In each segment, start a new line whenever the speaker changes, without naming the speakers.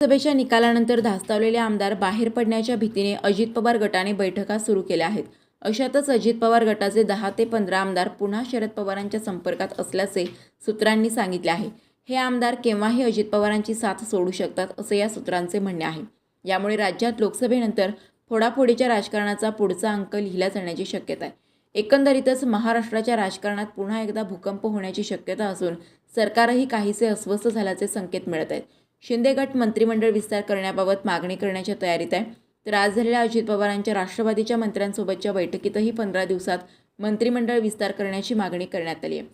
लोकसभेच्या निकालानंतर धास्तावलेले आमदार बाहेर पडण्याच्या भीतीने अजित पवार गटाने बैठका सुरू केल्या आहेत. अशातच अजित पवार गटाचे दहा ते पंधरा आमदार पुन्हा शरद पवारांच्या संपर्कात असल्याचे सूत्रांनी सांगितले आहे. हे आमदार केव्हाही अजित पवारांची साथ सोडू शकतात असे या सूत्रांचे म्हणणे आहे. यामुळे राज्यात लोकसभेनंतर फोडाफोडीच्या राजकारणाचा पुढचा अंक लिहिला जाण्याची शक्यता आहे. एकंदरीतच महाराष्ट्राच्या राजकारणात पुन्हा एकदा भूकंप होण्याची शक्यता असून सरकारही काहीसे अस्वस्थ झाल्याचे संकेत मिळत आहेत. शिंदे गट मंत्रिमंडळ विस्तार करण्याबाबत मागणी करण्याच्या तयारीत आहे. तर आज झालेल्या अजित पवारांच्या राष्ट्रवादीच्या मंत्र्यांसोबतच्या बैठकीतही पंधरा दिवसात मंत्रिमंडळ विस्तार करण्याची मागणी करण्यात आली आहे.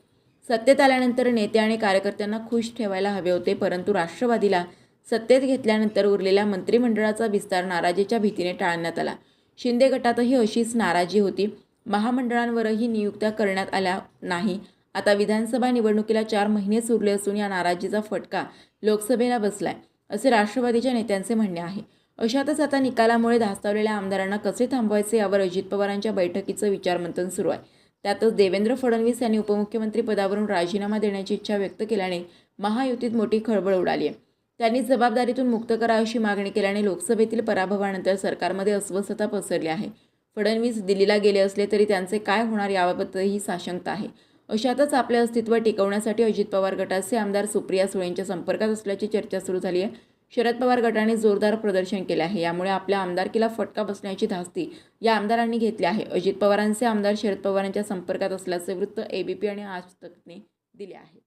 सत्तेत आल्यानंतर नेते आणि कार्यकर्त्यांना खुश ठेवायला हवे होते परंतु राष्ट्रवादीला सत्तेत घेतल्यानंतर उरलेल्या मंत्रिमंडळाचा विस्तार नाराजीच्या भीतीने टाळण्यात आला. शिंदे गटातही अशीच नाराजी होती. महामंडळांवरही नियुक्त्या करण्यात आल्या नाही. आता विधानसभा निवडणुकीला चार महिनेच उरले असून या नाराजीचा फटका लोकसभेला बसलाय असे राष्ट्रवादीच्या नेत्यांचे म्हणणे आहे. अशातच आता निकालामुळे धास्तावलेल्या आमदारांना कसे थांबवायचे यावर अजित पवारांच्या बैठकीचं विचारमंथन सुरू आहे. त्यातच देवेंद्र फडणवीस यांनी उपमुख्यमंत्री पदावरून राजीनामा देण्याची इच्छा व्यक्त केल्याने महायुतीत मोठी खळबळ उडाली आहे. त्यांनी जबाबदारीतून मुक्त करा अशी मागणी केल्याने लोकसभेतील पराभवानंतर सरकारमध्ये अस्वस्थता पसरली आहे. फडणवीस दिल्लीला गेले असले तरी त्यांचे काय होणार याबाबतही साशंकता आहे. अशातच आपले अस्तित्व टिकवण्यासाठी अजित पवार गटाचे आमदार सुप्रिया सुळेंच्या संपर्कात असल्याची चर्चा सुरू झाली आहे. शरद पवार गटाने जोरदार प्रदर्शन केले आहे. यामुळे आपल्या आमदारकीला फटका बसण्याची धास्ती या आमदारांनी घेतली आहे. अजित पवारांचे आमदार शरद पवारांच्या संपर्कात असल्याचे वृत्त एबीपी आणि आज तकने दिले आहे.